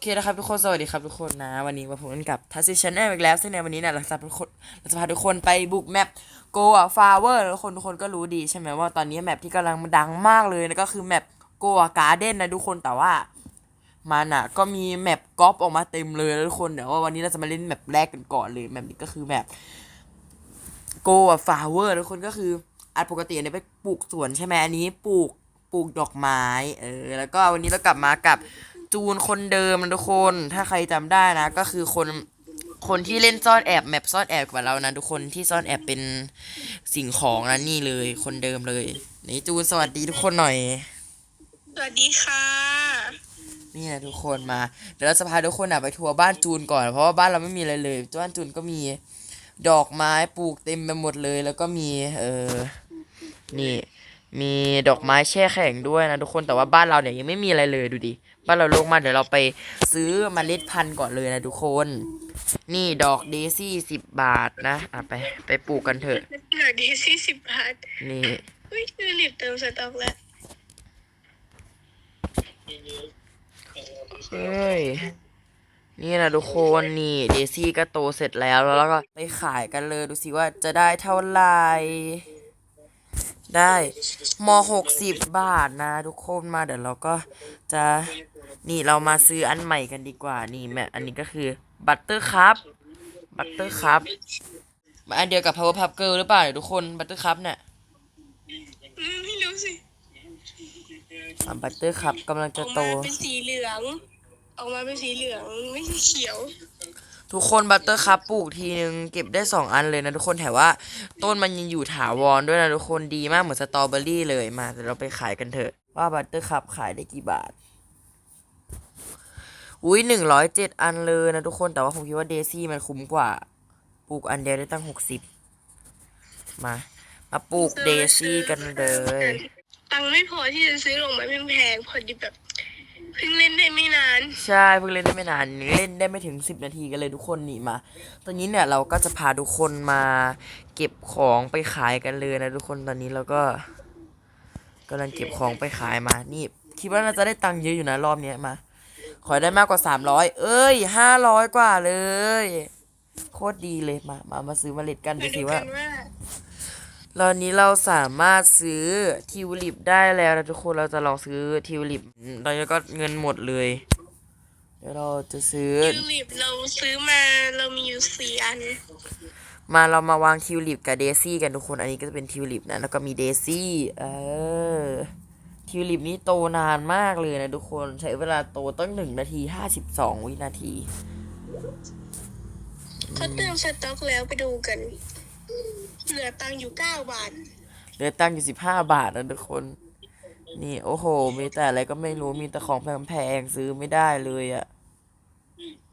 เคนะครับทุกคนสวัสดีครับทุกคนนะ วันนี้มาพบกันกับทัศน์ชแนลอีกแล้ว ซึ่งในวันนี้เนี่ยเราจะพาทุกคนเราจะพาทุกคนไปบุกแมปโกะฟาเวอร์ทุกคนทุกคนก็รู้ดีใช่ไหมว่าตอนนี้แมปที่กำลังดังมากเลยนะก็คือแมปโกะการ์เด้นนะทุกคนแต่ว่ามันอะก็มีแมปกอล์ฟออกมาเต็มเลยทุกคนเดี๋ยวว่าวันนี้เราจะมาเล่นแมปแรกกันก่อนเลยแมปนี้ก็คือแมปโกะฟาเวอร์ทุกคนก็คืออันปกติเนี่ยไปปลูกสวนใช่ไหมอันนี้ปลูกปลูกดอกไม้เออแล้วก็วันนี้เรากลับมากับ จูนคนเดิมนะทุกคน ถ้าใครจำได้นะ ก็คือคนคนที่เล่นซ่อนแอบแมปซ่อนแอบกับเรานะทุกคนที่ซ่อนแอบเป็นสิ่งของนะนี่เลย คนเดิมเลยนี่จูนสวัสดีทุกคนหน่อย สวัสดีค่ะ นี่นะทุกคนมา เดี๋ยวเราจะพาทุกคนอะไปทัวร์บ้านจูนก่อนเพราะว่าบ้านเราไม่มีอะไรเลยบ้านจูนก็มีดอกไม้ปลูกเต็มไปหมดเลย แล้วก็มีเออนี่มีดอกไม้แช่แข็งด้วยนะทุกคนแต่ว่าบ้านเราเนี่ยยังไม่มีอะไรเลยดูดิ บ้านเราโล่งมากเดี๋ยวเราไปซื้อเมล็ดพันธุ์ก่อนเลยนะทุกคน นี่ดอกเดซี่สิบบาทนะอะไปไปปลูกกันเถอะเหลือดีสี่สิบบาท นี่เฮ้ยคือรีบเติมสต็อกแล้วเฮ้ยนี่นะทุกคนนี่เดซี่ก็โตเสร็จแล้วแล้วเราก็ไปขายกันเลยดูสิว่าจะได้เท่าไหร่ ได้มหกสิบบาทนะทุกคนมาเดี๋ยวเราก็จะนี่เรามาซื้ออันใหม่กันดีกว่านี่แม่อันนี้ก็คือบัตเตอร์คัพบัตเตอร์คัพอันเดียวกับ power puff girl หรือเปล่าเนี่ยทุกคนบัตเตอร์คัพเนี่ยอืมไม่รู้สิบัตเตอร์คัพกำลังอจะอกโตมาเป็นสีเหลืองออกมาเป็นสีเหลืองไม่ใช่เขียว ทุกคนบัตเตอร์คัพปลูกทีนึงเก็บได้สองอันเลยนะทุกคนแถมว่าต้นมันยังอยู่ถาวรด้วยนะทุกคนดีมากเหมือนสตรอเบอรี่เลยมาเดี๋ยวเราไปขายกันเถอะว่าบัตเตอร์คัพขายได้กี่บาทอุ้ยหนึ่งร้อยเจ็ดอันเลยนะทุกคนแต่ว่าผมคิดว่าเดซี่มันคุ้มกว่าปลูกอันเดียวได้ตั้งหกสิบมามาปลูกเดซี่กันเลย ตังค์ไม่พอที่จะซื้อลงไม้แพงๆพอดีแบบ เพิ่งเล่นได้ไม่นาน ใช่เพิ่งเล่นได้ไม่นานเล่นได้ไม่ถึงสิบนาทีกันเลยทุกคนนี่มา ตอนนี้เนี่ยเราก็จะพาทุกคนมาเก็บของไปขายกันเลยนะทุกคนตอนนี้เราก็กำลังเก็บของไปขายมา นี่คิดว่าน่าจะได้ตังค์เยอะอยู่นะรอบเนี้ยมา ขอได้มากกว่าสามร้อยเอ้ยห้าร้อยกว่าเลย โคตรดีเลยมา มามาซื้อมเมล็ดกันดูสิว่าว่า ตอนนี้เราสามารถซื้อทิวลิปได้แล้วนะทุกคนเราจะลองซื้อทิวลิปตอนนี้ก็เงินหมดเลยเดี๋ยวเราจะซื้อทิวลิปเราซื้อมาเรามีอยู่สี่อัน มาเรามาวางทิวลิปกับเดซี่กันทุกคนอันนี้ก็จะเป็นทิวลิปนะแล้วก็มีเดซี่เออทิวลิปนี้โตนานมากเลยนะทุกคนใช้เวลาโตตั้งหนึ่งนาทีห้าสิบสองวินาทีเขาเติมสต็อกแล้วไปดูกัน เหลือตังค์อยู่เก้าบาทเหลือตั้งอยู่สิบห้าบาทนะทุกคน นี่โอ้โห มีแต่อะไรก็ไม่รู้มีแต่ของแพงๆซื้อไม่ได้เลยอะ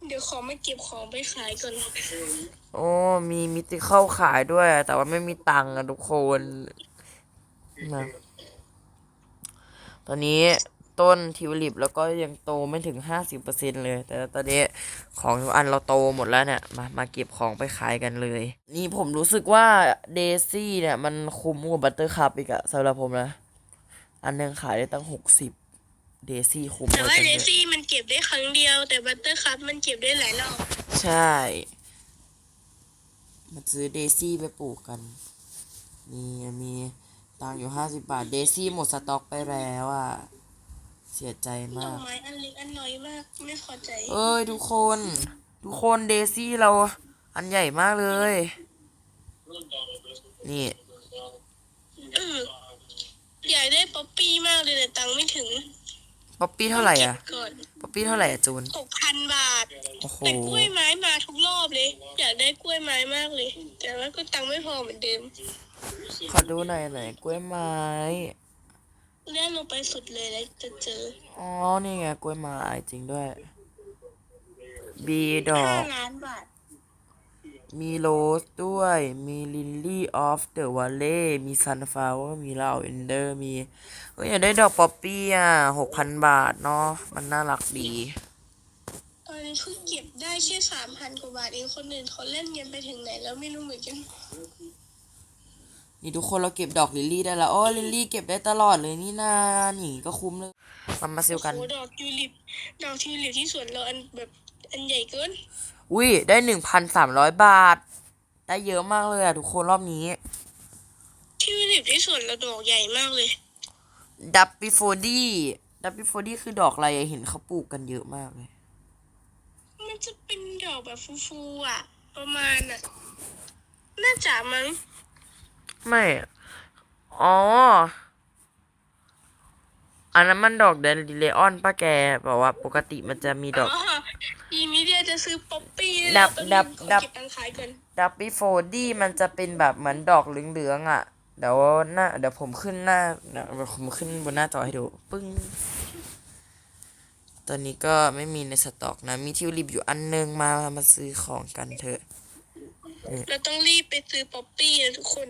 เดี๋ยวขอมาเก็บของไปขายก่อนโอ้มีมิติเข้าขายด้วยอะแต่ว่าไม่มีตังค์อะทุกคนนะตอนนี้ ต้นทิวลิปแล้วก็ยังโตไม่ถึงห้าสิบเปอร์เซ็นเลย แต่ตอนนี้ของทุกอันเราโตหมดแล้วเนี่ยมามาเก็บของไปขายกันเลย นี่ผมรู้สึกว่าเดซี่เนี่ยมันคุ้มกว่าบัตเตอร์คัพอีกอะสำหรับผมนะ อันหนึงขายได้ตั้งหกสิบเดซี่คุ้มแต่กว่าว่าจังเดเลยซี่มันเก็บได้ครั้งเดียว แต่บัตเตอร์คัพมันเก็บได้หลายรอบใช่มาซื้อเดซี่ไปปลูกกันนี่มีตังค์อยู่ห้าสิบบาทเดซี่หมดสต็อกไปแล้วอะ เสียใจดอมากกไม้อันเล็กอันน้อยมากไม่พอใจเอ้ยทุกคน ทุกคนเดซี่เราอันใหญ่มากเลย นี่ เอออยากได้ป๊อปปี้มากเลยแต่ตังค์ไม่ถึงป๊อปปี้เท่าไหร่อะ เก็บก่อนป๊อปปี้เท่าไหร่อะจูน หกพันบาท โอ้โห แต่กล้วยไม้มาทุกรอบเลย อยากได้กล้วยไม้มากเลย แต่ว่าก็ตังค์ไม่พอเหมือนเดิมขอดูหน่อยหน่อยกล้วยไม้ เลื่อนลงไปสุดเลยแล้วจะเจออ๋อ นี่ไงกล้วยไม้จริงด้วย บีดอห้าก ล้านบาทมีโรสด้วย มีลิลลี่ออฟเดอะว l ลเล่มีซันฟลาวเวอร์มีลาวเอนเดอร์ มีเฮ้ยอยากได้ดอกป๊อปปี้อะหกพันบาทเนาะ มันน่ารักดี ตอนนี้เพิ่งเก็บได้แค่สามพันกว่าบาทเองคนอื่นเขาเล่นเงินไปถึงไหนแล้วไม่รู้เหมือนกัน นี่ทุกคนเราเก็บดอกลิลลี่ได้แล้วโอ้ลิลลี่เก็บได้ตลอดเลยนี่นานี่ก็คุ้มเลยมามาซิลกันโอ้ดอกทิวลิปดอกทิวลิปที่สวนเราอันแบบอันใหญ่เกินอุ้ยได้หนึ่งพันสามร้อยบาท ได้เยอะมากเลยอะทุกคนรอบนี้ทิวลิปที่สวนเราดอกใหญ่มากเลยดับบิโฟดี้ดับบิโฟดี้คือดอกอะไรอะเห็นเขาปลูกกันเยอะมากเลย มันจะเป็นดอกแบบฟูๆอะประมาณอะน่าจะมั้ง ไม่อะอ๋อ อันนั้นมันดอกแดนดิเลออนป้าแกบอกว่าปกติมันจะมีดอกอ๋ออีมิเดียจะซื้อป๊อปปี้ดับแล้วดับดับขอเก็บตังค์ขายก่อนดับบิโฟดี้มันจะเป็นแบบเหมือนดอกเหลืองๆอะ เดี๋ยวหน้าเดี๋ยวผมขึ้นหน้าเดี๋ยวผมขึ้นบนหน้าจอให้ดู ปึ้ง ตอนนี้ก็ไม่มีในสต็อกนะ มีทิวลิปอยู่อันนึงมามาซื้อของกันเถอะ เราต้องรีบไปซื้อป๊อปปี้นะทุกคน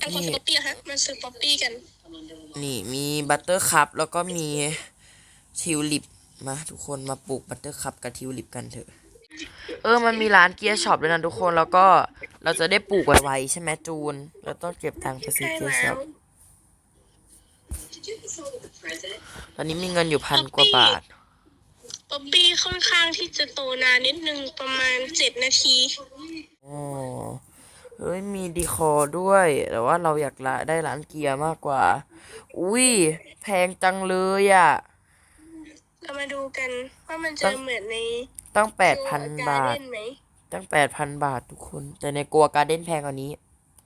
ตังค์ขอซื้อป๊อปปี้อะฮะมาซื้อป๊อปปี้กัน นี่มีบัตเตอร์คัพแล้วก็มีทิวลิปมาทุกคนมาปลูกบัตเตอร์คัพกับทิวลิปกันเถอะ เออมันมีร้านเกียร์ช็อปด้วยนะทุกคนแล้วก็เราจะได้ปลูกไวๆใช่ไหมจูนเราต้องเก็บตังค์ไปซื้อใช่เกียร์ช็แล้อวปตอนนี้มีเงินอยู่พันกว่าบาทป๊อปปี้ค่อนข้างที่จะโตนานนิดนึงประมาณเจ็ดนาทีอ๋อ เฮ้ยมีดีคอร์ด้วย แต่ว่าเราอยากละได้ร้านเกียร์มากกว่า อุ้ยแพงจังเลยอะ่ะ เรามาดูกันว่ามันจะตั้งเหมือนในตั้งแปดพัน Go บาท Garden ไหมตั้งแปดพันบาททุกคน แต่ในกัวการ์เด้นแพงกว่านี้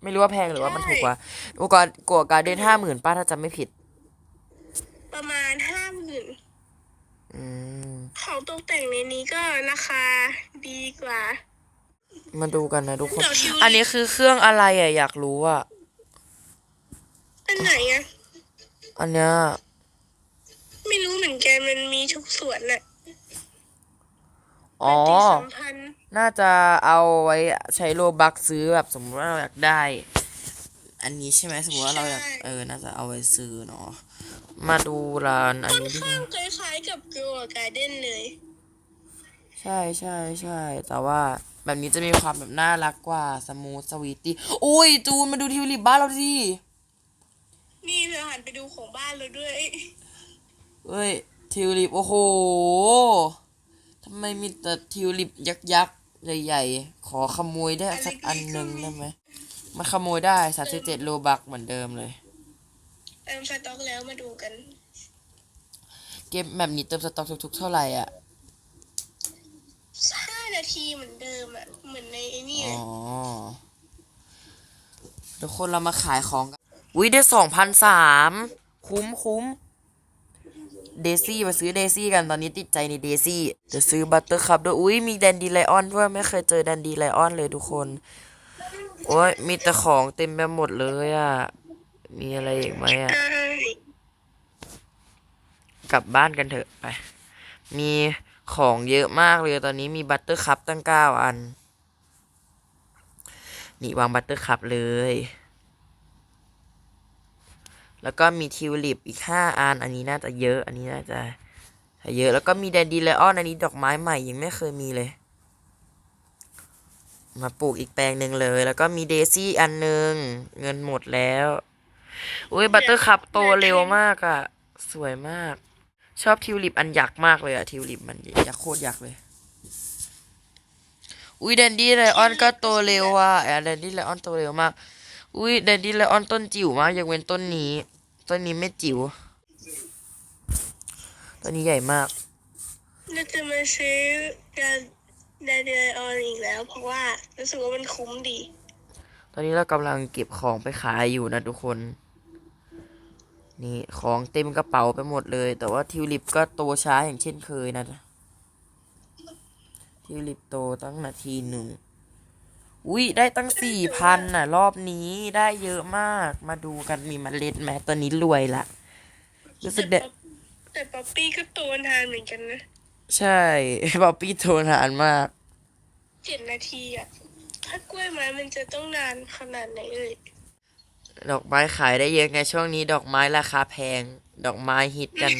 ไม่รู้ว่าแพงหรือว่ามันถูกกว่ากัวกกัวการ์เด้นห้าหมื่นป้าถ้าจำไม่ผิด ประมาณห้าหมื่นอืม ของตกแต่งในนี้ก็ราคาดีกว่า มาดูกันนะทุกคนเดี๋ยวทิวลิปอันนี้คือเครื่องอะไรอะอยากรู้อะ อันไหนอะอันเนี้ย ไม่รู้เหมือนกันมันมีทุกส่วนน่ะอ๋อ ปฏิสัมพันธ์น่าจะเอาไว้ใช้โลบักซื้อแบบสมมติว่าเราอยากได้ อันนี้ใช่ไหมสมมติว่าเราอยากเออ น่าจะเอาไว้ซื้อเนาะ มาดูร้านอันค่อนนี้ดีกข้างว่าคล้ายๆกับ Grow Garden เลย ใช่ใช่ใช่ แต่ว่า แบบนี้จะมีความแบบน่ารักกว่าสมูทสวีตี้อุ้ย จูนมาดูทิวลิปบ้านเราสินี่เธอหันไปดูของบ้านเราด้วยเอ้ยทิวลิปโอ้โหทำไมมีแต่ทิวลิปยักษ์ยักษ์ใหญ่ๆขอขโมยได้สักอันหนึ่งได้ไหมมันขโมยได้สามสิบเจ็ดโลบักเหมือนเดิมเลยเติมสต็อกแล้วมาดูกัน เกมแบบนี้เติมสต็อกทุกๆเท่าไหร่อะ ห้านาทีเหมือนเดิมอะเหมือนในไอ้นี่อ๋เลอยทุกคนเรามาขายของกันอุ้ยได้สองพันสามคุ้มคุ้มเดซี่มาซื้อเดซี่กันตอนนี้ติดใจในเดซี่ จะซื้อบัตเตอร์คัพด้วยอุ้ยมีแดนดีไลออนด้วยไม่เคยเจอแดนดีไลออนเลยทุกคน โอ้ยมีแต่ของเต็มไปหมดเลยอะ มีอะไรอีกไหมอะ ใช่กลับบ้านกันเถอะไป มี ของเยอะมากเลยตอนนี้มีบัตเตอร์คัพตั้งเก้าอัน นี่วางบัตเตอร์คัพเลย แล้วก็มีทิวลิปอีกห้าอัน อันนี้น่าจะเยอะ อันนี้น่าจะเยอะ แล้วก็มีแดนดีเลออนอันนี้ดอกไม้ใหม่ยังไม่เคยมีเลย มาปลูกอีกแปลงหนึ่งเลย แล้วก็มีเดซี่อันหนึ่งเงินหมดแล้ว อุ้ยบัตเตอร์คัพโตเร็วมากอะสวยมาก ชอบทิวลิปอันยักษ์มากเลยอะทิวลิปมันยักษ์โคตรยักษ์เลย อุ้ยแดนดี้ไลออนก็โตเร็วอะแอดแดนดี้ไลออนโตเร็วมาก อุ้ยแดนดี้ไลออนต้นจิ๋วมากยกเว้นต้นนี้ ต้นนี้ไม่จิ๋วต้นนี้ใหญ่มากเราจะมาซื้อดาดาเดียออนอีกแล้ว เพราะว่ารู้สึกว่ามันคุ้มดี ตอนนี้เรากำลังเก็บของไปขายอยู่นะทุกคน นี่ของเต็มกระเป๋าไปหมดเลย แต่ว่าทิวลิปก็โตช้าอย่างเช่นเคยนะทิวลิปโตตั้งนาทีหนึ่งอุ้ยได้ตั้งสี่พันน่ะ รอบนี้ได้เยอะมากมาดูกันมีเมล็ดไหมตอนนี้รวยละรู้สึกเด็แต่ป๊อปแต่ป๊อปปี้ก็โตนานเหมือนกันนะ ใช่บอบบี้โทรนานมากเจ็ดนาทีอะถ้ากล้วยไม้มันจะต้องนานขนาดไหนเอ่ย ดอกไม้ขายได้เยอะไงช่วงนี้ดอกไม้ราคาแพง ดอกไม้ฮิตกัน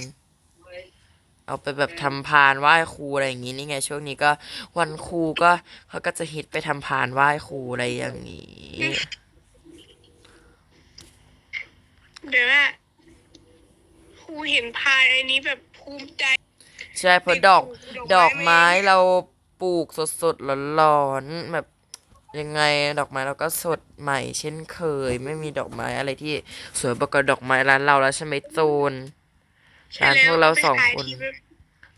เอาไปแบบทำพานไหว้ครูอะไรอย่างงี้นี่ไง ช่วงนี้ก็วันครูก็เขาก็จะฮิตไปทำพานไหว้ครูอะไรอย่างนี้ เดี๋ยวว่าครูเห็นพายอันนี้แบบภูมิใจใช่เพราะดอกดดออกกไม้ไม้เราปลูกสดสดๆร้อนๆแบบ ยังไงดอกไม้เราก็สดใหม่เช่นเคย ไม่มีดอกไม้อะไรที่สวยประกอบดอกไม้ร้านเราแล้วใช่ไหมโจนใช่ร้านแล้วพวกเราไปสองขายคนที่แบบ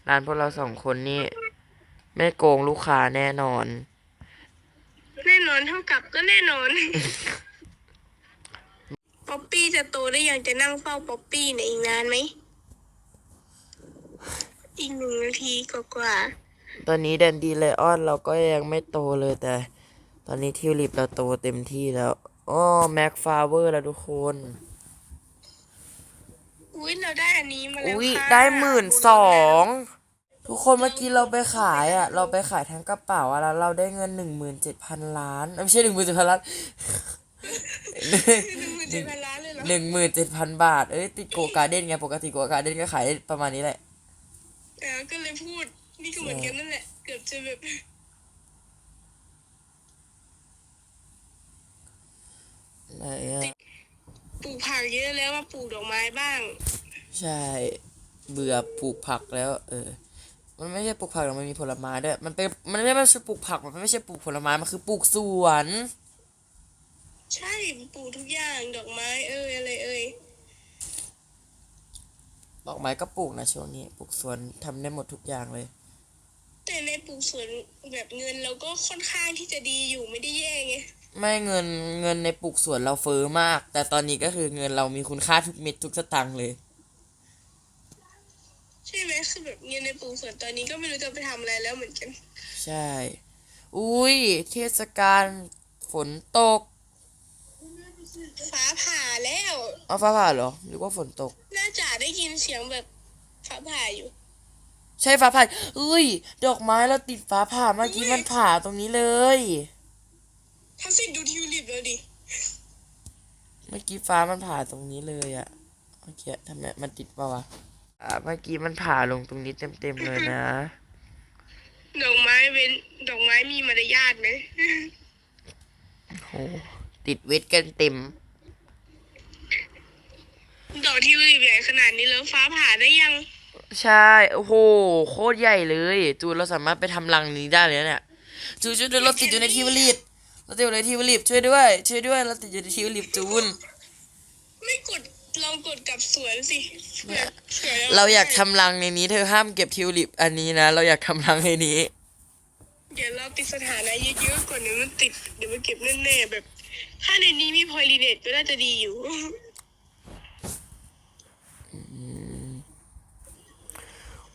ร้านพวกเราสองคนนี่ไม่โกงลูกค้าแน่นอน แน่นอนเท่ากับก็แน่นอน ป๊อปปี้จะโตได้ยังจะนั่งเฝ้าป๊อปปี้ในยอีกนานไหม อีกหนึ่งนาทีกว่าตอนนี้แดนดีไลออนเราก็ยังไม่โตเลยแต่ ตอนนี้ทิวลิปเราโตเต็มที่แล้วอ๋อแม็กฟาเวอร์แล้วทุกคนๆอุ้ยเราได้อันนี้มาแล้วอุ้ยค่ะได้หมื่นสองทุกคนเมื่อกี้เราไปขายอะ เราไปขายทั้งกระเป๋าอะแล้วเราได้เงินหนึ่งหมื่นเจ็ดพันล้านเอ้ยไม่ใช่หนึ่งหมื่นเจ็ดพันล้าน หนึ่งหมื่นเจ็ดพันล้านเลยเหรอหนึ่งหมื่นเจ็ดพันบาท เอ้ยติดโกการ์เด้นไง ปกติโกการ์เด้นก็ขายได้ประมาณนี้แหละ เออก็เลยพูดนี่ก็เหมือนกันนั่นแหละ เกือบจะแบบ ไหนอะปลูกผักเยอะแล้วมาปลูกดอกไม้บ้าง ใช่ เบื่อปลูกผักแล้ว เออ มันไม่ใช่ปลูกผักหรอกมันมีผลไม้ด้วย มันเป็น มันไม่ใช่ปลูกผัก มันไม่ใช่ปลูกผลไม้ มันคือปลูกสวน ใช่ปลูกทุกอย่างดอกไม้เอ้ยอะไรเอ้ยดอกไม้ก็ปลูกนะช่วงนี้ ปลูกสวนทำได้หมดทุกอย่างเลย แต่ในปลูกสวนแบบเงินเราก็ค่อนข้างที่จะดีอยู่ไม่ได้แย่ไง ไม่เงินเงินในปลูกสวนเราเฟ้อมาก แต่ตอนนี้ก็คือเงินเรามีคุณค่าทุกเม็ดทุกสตางค์เลย ใช่ไหมคือแบบเงินในปลูกสวนตอนนี้ก็ไม่รู้จะไปทำอะไรแล้วเหมือนกัน ใช่ อุ้ยเทศกาลฝนตกฟ้าผ่าแล้ว เอาฟ้าผ่าเหรอหรือว่าฝนตก น่าจะได้ยินเสียงแบบฟ้าผ่าอยู่ ใช่ฟ้าผ่าอุ้ย ดอกไม้เราติดฟ้าผ่าเมื่อกี้มันผ่าตรงนี้เลย ทัศน์ดูทิวลิปแล้วดิ เมื่อกี้ฟ้ามันผ่าตรงนี้เลยอะเมื่อกี้ทำไมมันติดเปล่าวะอ่าเมื่อกี้มันผ่าลงตรงนี้เต็มๆเลยนะ ดอกไม้เป็นดอกไม้มีมารยาทไหมโหติดเวทกันเต็ม ดอกทิวลิปใหญ่ขนาดนี้แล้วฟ้าผ่าได้ยัง ใช่ โอ้โห โคตรใหญ่เลย จูนเราสามารถไปทำรังนี้ได้เลยนะเนี่ย จูนช่วยด้วยเราติดอยู่ในทิวลิป เราติดอยู่ในทิวลิปช่วยด้วย ช่วยด้วยเราติดอยู่ในทิวลิปจูน ไม่กดลองกดกลับสวนสิเผื่อเผื่เราอยากทำรังในนี้เธอห้ามเก็บทิวลิปอันนี้นะ เราอยากทำรังในนี้ เดี๋ยวเราติดสถานะเยอะๆก่อนเดี๋ยวมันติดเดี๋ยวมันเก็บแน่ๆแบบ ถ้าในนี้มีพอยลีเนตก็น่าจะดีอยู่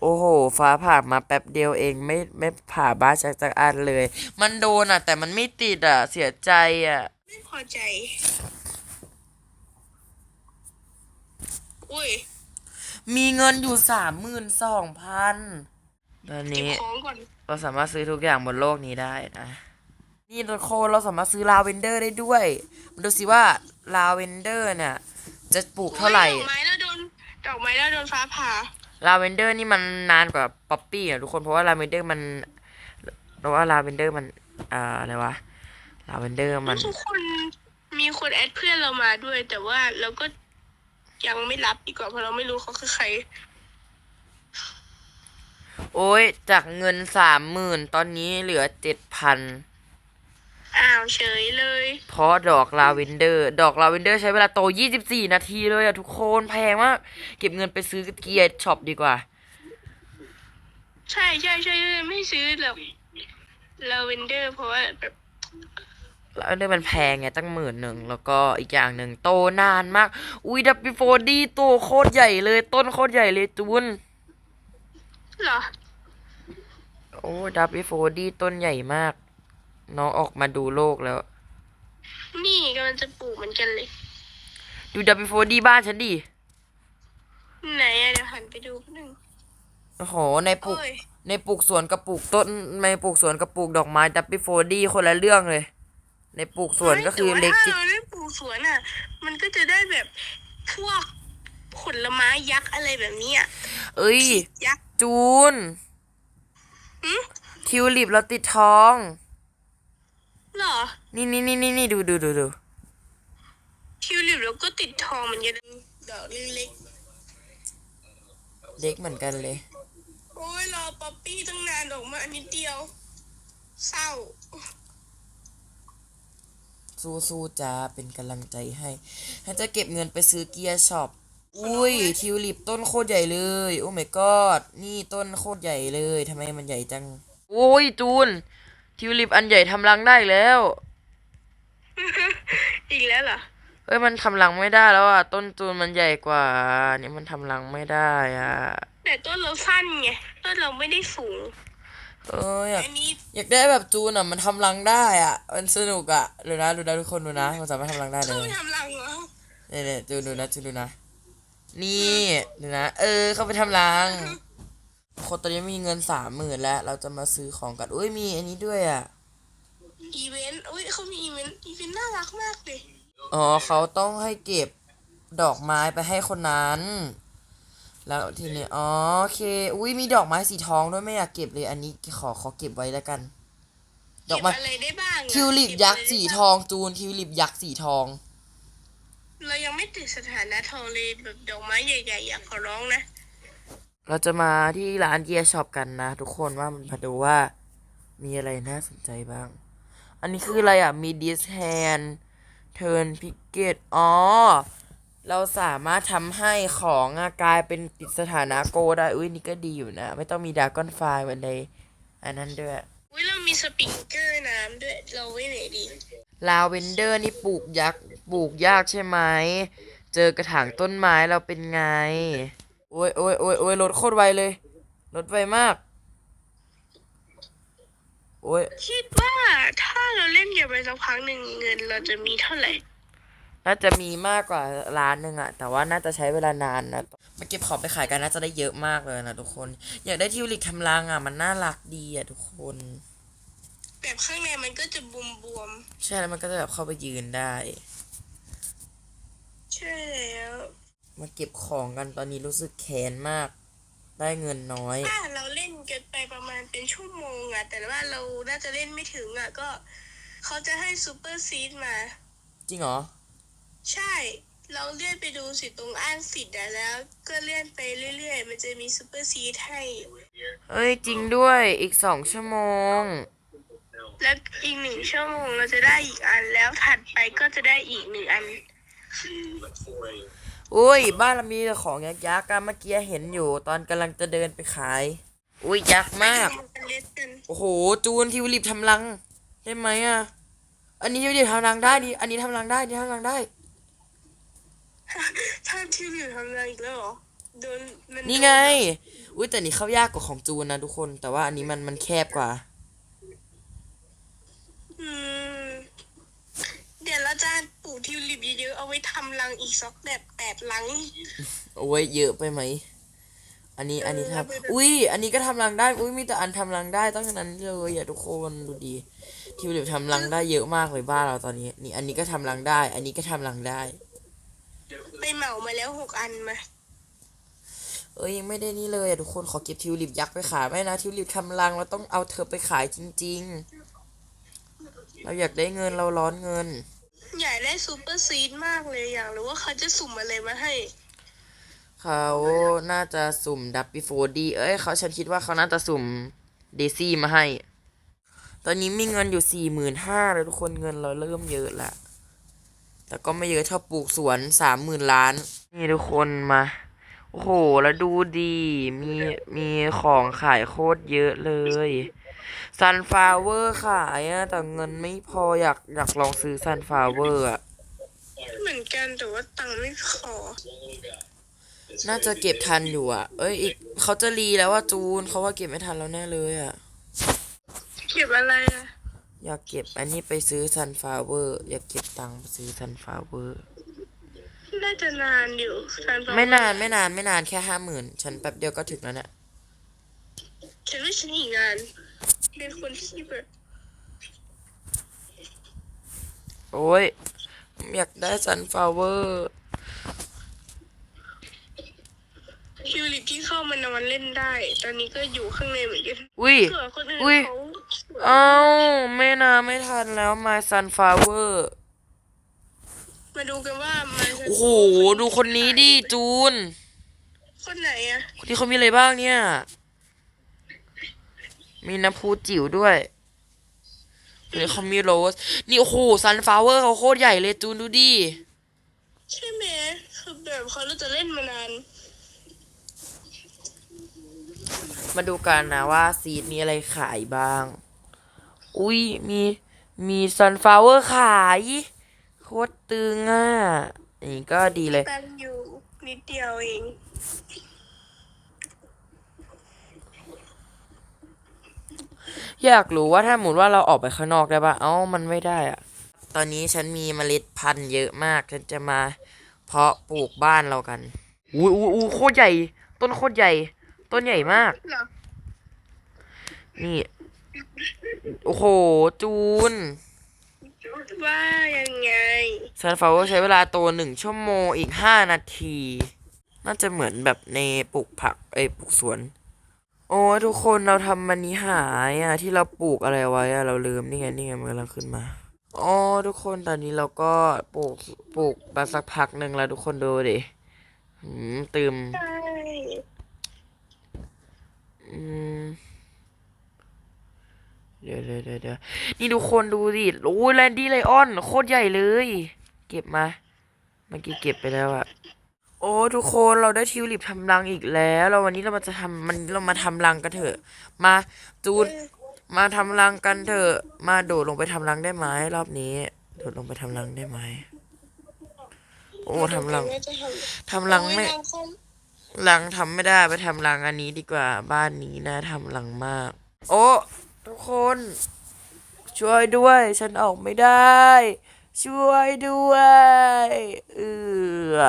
โอ้โห ฟ้าผ่ามาแป๊บเดียวเองไม่ไม่ผ่าบ้านจากจากอันเลย มันโดนอะ แต่มันไม่ติดอะ เสียใจอะ ไม่พอใจ อุ้ยมีเงินอยู่สามหมื่นสองพันตอนเก็บนี้ ของก่อน เราสามารถซื้อทุกอย่างบนโลกนี้ได้นะ นี่ทุกคนเราสามารถซื้อลาเวนเดอร์ได้ด้วยมาดูสิว่าลาเวนเดอร์เนี่ยจะปลูกเท่าไหร่ ดอกไม้แล้วโดน ดอกไม้แล้วโดนฟ้าผ่า ลาเวนเดอร์นี่มันนานกว่าป๊อปปี้อะทุกคนเพราะว่าลาเวนเดอร์มันเราว่าลาเวนเดอร์มันอ่าอะไรวะลาเวนเดอร์มันทุกคนมีคนแอดเพื่อนเรามาด้วย แต่ว่าเราก็ยังไม่รับดีกว่าเพราะเราไม่รู้เขาคือใคร โอ้ยจากเงินสามหมื่นตอนนี้เหลือเจ็ดพัน อ้าวเฉยเลย เพราะดอกลาเวนเดอร์ ดอกลาเวนเดอร์ใช้เวลาโตยี่สิบสี่นาทีเลยอะทุกคนแพงมาก เก็บเงินไปซื้อเกียร์ช็อปดีกว่าใช่ใช่ใช่ใช่ไม่ซื้อหรอกลาเวนเดอร์ เพราะว่าแบบลาเวนเดอร์มันแพงไงตั้งหมื่นหนึ่ง แล้วก็อีกอย่างหนึ่งโตนานมาก อุ้ยดับบิโฟดีโตโคตรใหญ่เลย ต้นโคตรใหญ่เลยจูนเหรอ โอ้ดับบิโฟดีต้นใหญ่มาก น้องออกมาดูโลกแล้ว นี่กำลังจะปลูกเหมือนกันเลย ดูดับบิโฟดีบ้านฉันดิไหนอะเดี๋ยวหันไปดูแป๊บนึงโอ้โหในปลูก โอ้ยในปลูกสวนกับปลูกต้นในปลูกสวนกับปลูกดอกไม้ดับบิโฟดีคนละเรื่องเลย ในปลูกสวนก็คือเล็กแต่จิว่าถ้าเราได้ปลูกสวนอะมันก็จะได้แบบพวกผลไม้ยักษ์อะไรแบบนี้อะเอ้ย ยักษ์ จูน หืม ทิวลิปเราติดทอง เหรอ นี่นี่นี่นี่นี่ดูดูดูดูทิวลิปแล้วก็ติดทองเหมือนกันดอกเล็กเด็กเหมือนกันเลย ๆโอ้ยรอป๊อปปี้ตั้งนานออกมาอันนิดเดียว เศร้า สู้สู้ๆจ้าเป็นกำลังใจให้ให้จะเก็บเงินไปซื้อเกียร์ช็อปอุ้ยทิวลิปต้นโคตรใหญ่เลย โอ้ my god นี่ต้นโคตรใหญ่เลยทำไมมันใหญ่จัง โอ้ยจูน ทิวลิปอันใหญ่ทำรังได้แล้ว อีกแล้วเหรอ เอ้ยมันทำรังไม่ได้แล้วอะ ต้นจูนมันใหญ่กว่า นี่มันทำรังไม่ได้อะ แต่ต้นเราสั้นไง ต้นเราไม่ได้สูง เอ้ยอยากอันนี้อยากได้แบบจูนอะ มันทำรังได้อะ มันสนุกอะ ดูนะดูนะทุกคนดูนะ มันสามารถทำรังได้เลเข้ายไปทำรังเหรอเนี่ยเนี่ยจูนดูนะจูนดูนะ นี่ ดูนะ เออ เข้าไปทำรัง คนตอนนี้มีเงินสามหมื่นแล้ว เราจะมาซื้อของกันอุ้ยมีอันนี้ด้วยอะ อีเวนต์อุ้ยเขามีอีเวนต์อีเวนต์น่ารักมากเลยอ๋อเขาต้องให้เก็บดอกไม้ไปให้คนนั้น แล้วทีนี้อ๋อโอเค อุ้ยมีดอกไม้สีทองด้วยไม่อยากเก็บเลยอันนี้ขอขอเก็บไว้แล้วกันดเก็อบกไม้อะไรได้บ้างอะทิวลิปยักษ์สีทองจูนทิวลิปยักษ์สีทอง เรายังไม่ติดสถานะทองเลยแบบดอกไม้ใหญ่ๆอยากขอร้องนะ เราจะมาที่ร้านเกียร์ช็อปกันนะ ทุกคนว่ามันมาดูว่ามีอะไรน่าสนใจบ้าง อันนี้คืออะไรอะ มีดิสแฮนเทิร์นพิกเกตอ๋อ เราสามารถทำให้ของอะกลายเป็นติดสถานะโกได้ อุ้ยนี่ก็ดีอยู่นะ ไม่ต้องมีดากอนไฟเหมือนในอันนั้นด้วยอุ้ยเรามีสปริงเกอร์น้ำด้วย เราไว้ไหนดี ลาเวนเดอร์นี่ปลูกยักษ์ปลูกยากใช่ไหม เจอกระถางต้นไม้เราเป็นไง โอ้ยโอ้ยโอ้ยโอ้ยรถโคตรไวเลยรถไวมาก โอ้ยคิดว่าถ้าเราเล่นเกมไปสักพักหนึ่งเงินเราจะมีเท่าไหร่ น่าจะมีมากกว่าล้านหนึ่งอะแต่ว่าน่าจะใช้เวลานานนะมาเก็บของไปขายกันน่าจะได้เยอะมากเลยนะทุกคน อยากได้ทิวลิปทำรังอะมันน่ารักดีอะทุกคนแบบข้างในมันก็จะบวมบวมใช่แล้วมันก็จะแบบเข้าไปยืนได้ ใช่แล้ว มาเก็บของกันตอนนี้รู้สึกแค้นมาก ได้เงินน้อย ถ้าเราเล่นกันไปประมาณเป็นชั่วโมงอะแต่ว่าเราน่าจะเล่นไม่ถึงอะก็ เขาจะให้ซูเปอร์ซีดมา จริงเหรอ ใช่ เราเลื่อนไปดูสิตรงอ้างสิทธิ์อะแล้ว ก็เลื่อนไปเรื่อยๆ มันจะมีซูเปอร์ซีดให้ เอ้ยจริงด้วยอีกสองชั่วโมง แล้วอีกหนึ่งชั่วโมงเราจะได้อีกอันแล้วถัดไปก็จะได้อีกหนึ่งอัน อุ้ย บ้านเรามีแต่ของยักษ์ยักษ์อะเมื่อกี้เห็นอยู่ ตอนกำลังจะเดินไปขาย อุ้ยยักษ์มากเล่นกันโอ้โห จูนทิวลิปทำรังได้ไหมอะอันนี้ทิวลิปทำรังได้ดิอันนี้ทำรังได้นี่ทำรังได้ถ้าที่เหลือทำอะไรอีกแล้วเหรอโดนมันนี่ไง อุ้ยแต่นี่เข้ายากกว่าของจูนนะทุกคน แต่ว่าอันนี้มันมันแคบกว่า อืมเดี๋ยวเราจะปลูกทิวลิปเยอะๆเอาไว้ทำรังอีกสักแบบแปดรัง โอ้ยเยอะไปไหม อันนี้อันนี้เออทไปแบบำอุ้ย อันนี้ก็ทำรังได้ อุ้ยมีแต่อันทำรังได้ตั้งนั้นเลยอะทุกคนดูดี ทิวลิปทำรังได้เยอะมากเลยบ้านเราตอนนี้ นี่อันนี้ก็ทำรังได้ อันนี้ก็ทำรังได้ ไปเหมามาแล้วหกอันมา เอ้ยยังไม่ได้นี่เลยอะทุกคนขอเก็บทิวลิปยักษ์ไปขายไม่นะทิวลิปทำรังเราต้องเอาเธอไปขายจริง ๆ เราอยากได้เงินเราร้อนเงินอยาก ได้ซูเปอร์ซีดมากเลยอยากรู้ว่าเขาจะสุ่มอะไรมาให้ เขาน่าจะสุ่มดับบิโฟดี เอ้ยเขาฉันคิดว่าเขาน่าจะสุ่มเดซี่มาให้ ตอนนี้มีเงินอยู่สี่หมื่นห้าแล้วทุกคนเงินเราเริ่มเยอะละแต่ก็ไม่เยอะเท่าปลูกสวนสามหมื่นล้าน นี่ทุกคนมา โอ้โห แล้วดูดี มีมีของขายโคตรเยอะเลย ซันฟลาเวอร์ขายอะแต่เงินไม่พออยากอยากลองซื้อซันฟลาเวอร์อะเหมือนกันแต่ว่าตังค์ไม่พอน่าจะเก็บทันอยู่อะเอ้ยอีกเขาจะรีแล้วว่าจูนเขาว่าเก็บไม่ทันแล้วแน่เลยอะเก็บอะไรอะอยากเก็บอันนี้ไปซื้อซันฟลาเวอร์อยากเก็บตังค์ไปซื้อซันฟลาเวอร์น่าจะนานอยู่การไม่นานไม่นานไม่นานแค่ห้าหมื่นฉันแป๊บเดียวก็ถึงแล้วเนี่ยฉันว่าฉันอีกงาน เป็นคนที่แบบโอ้ยอยากได้ซันฟลาเวอร์ทิวลิปที่เข้ามานอนเล่นได้ ตอนนี้ก็อยู่ข้างในเหมือนกันอุ้ยเผื่อคนอื่นอุ้ยเขาสวยเอ้าไม่นาไม่ทันแล้ว My Sunflower มาดูกันว่ามันจะโอ้โหดูคนนี้ดิจูน คนไหนอะคนที่เขามีอะไรบ้างเนี่ย มีน้ำพุจิ๋วด้วยคนนี้เขามีโรส นี่โอ้โห Sunflower เขาโคตรใหญ่เลยจูนดูดิ ใช่ไหมคือแบบเขาเราจะเล่นมานาน มาดูกันนะว่าซีดมีอะไรขายบ้าง อุ้ยมีมี Sunflower ขายโคตรตึงอะอันนี้ก็ดีเลยตั้งอยู่นิดเดียวเอง อยากรู้ว่าถ้าหมุนว่าเราออกไปข้างนอกได้ปะเอ้ามันไม่ได้อะตอนนี้ฉันมีเมล็ดพันธุ์เยอะมากฉันจะมา เพาะปลูกบ้านเรากันอุ้ยอุ้ยอุ้ยโคตรใหญ่ ต้นโคตรใหญ่ ต้นใหญ่มาก เหรอนี่ โอ้โห จูน ว่ายังไง ซันฟลาวเวอร์ใช้เวลาโตหนึ่งชั่วโมงอีกห้านาที น่าจะเหมือนแบบในปลูกผักเอ้ยปลูกสวน โอ้ยทุกคนเราทำมันนี้หายอะ ที่เราปลูกอะไรไว้อะ เราลืมนี่ไงนี่ไงมันกำลังขึ้นมาอ๋อทุกคนตอนนี้เราก็ปลูกปลูกมาสักพักหนึ่งแล้วทุกคนดูดิหืมตืมใช่อืมเดี๋ยวเดี๋ยวเดี๋ยวเดี๋ยวนี่ทุกคนดูดิโอ้ยแลนดี้ไลออน โคตรใหญ่เลย เก็บมาเมื่อกี้เก็บไปแล้วอะ โอ้ทุกคนเราได้ทิวลิปทำรังอีกแล้ว เราวันนี้เรามาจะทำมันเรามาทำรังกันเถอะ มาจูนมาทำรังกันเถอะ มาโดดลงไปทำรังได้ไหมรอบนี้ โดดลงไปทำรังได้ไหมโอ้ทำรังทำรังไม่รังทำไม่ได้ไปทำรังอันนี้ดีกว่า บ้านนี้นะทำรังมาก โอ้ทุกคน ช่วยด้วย ฉันออกไม่ได้ ช่วยด้วยเออ